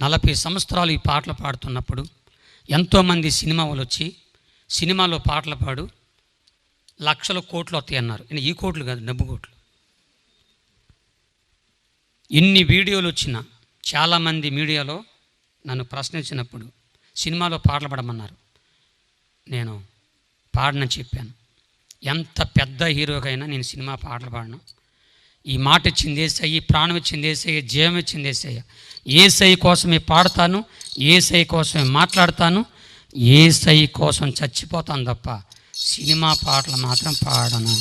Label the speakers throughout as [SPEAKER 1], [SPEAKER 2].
[SPEAKER 1] నలభై సంవత్సరాలు ఈ పాటలు పాడుతున్నప్పుడు ఎంతోమంది సినిమా వాళ్ళు వచ్చి సినిమాలో పాటలు పాడు లక్షల కోట్లు వస్తాయి అన్నారు. ఈ కోట్లు కాదు డబ్బు కోట్లు. ఎన్ని వీడియోలు వచ్చినా చాలామంది మీడియాలో నన్ను ప్రశ్నించినప్పుడు సినిమాలో పాటలు పాడమన్నారు. నేను పాడనని చెప్పాను. ఎంత పెద్ద హీరోకైనా నేను సినిమా పాటలు పాడను. ఈ మాట ఇచ్చింది ఏసయ్య ఈ ప్రాణం ఇచ్చింది ఏసయ్య జీవం ఇచ్చింది ఏసయ్య. ఏసై కోసమే పాడతాను ఏసై కోసమే మాట్లాడతాను ఏసై కోసం చచ్చిపోతాను తప్ప సినిమా పాటలు మాత్రం పాడను.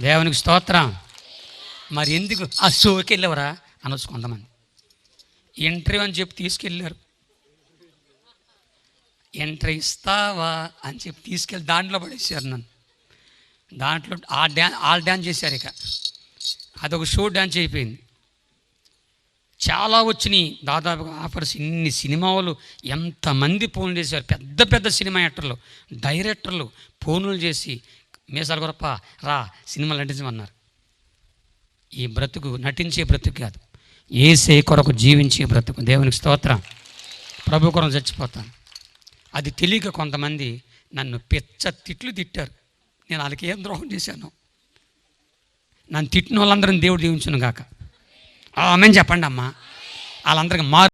[SPEAKER 1] దేవునికి స్తోత్రం. మరి ఎందుకు? ఆ షోకి వెళ్ళవరా? అనొచ్చు కొంతమంది. ఇంటర్వ్యూ అని చెప్పి తీసుకెళ్ళారు. ఎంట్రీ ఇస్తావా అని చెప్పి తీసుకెళ్ళి దాంట్లో పడేసారు నన్ను. దాంట్లో ఆ డ్యాన్ ఆల్ డ్యాన్స్ చేశారు ఇక. అదొక షో డ్యాన్స్ అయిపోయింది. చాలా వచ్చినాయి. దాదాపుగా ఆఫర్స్ ఇన్ని సినిమాలు ఎంతమంది ఫోన్లు చేశారు. పెద్ద పెద్ద సినిమా యాక్టర్లు డైరెక్టర్లు ఫోన్లు చేసి మీసాలు గొప్ప రా సినిమాలు నటించమన్నారు. ఈ బ్రతుకు నటించే బ్రతుకు కాదు. ఏసే కొరకు జీవించే బ్రతుకు. దేవునికి స్తోత్రం. ప్రభు కొరకు చచ్చిపోతాను. అది తెలియక కొంతమంది నన్ను పెచ్చ తిట్లు తిట్టారు. నేను వాళ్ళకి ఏం ద్రోహం చేశాను? నన్ను తిట్టిన వాళ్ళందరం దేవుడు దీవించును కాక ఆమె చెప్పండి అమ్మా వాళ్ళందరికి మారు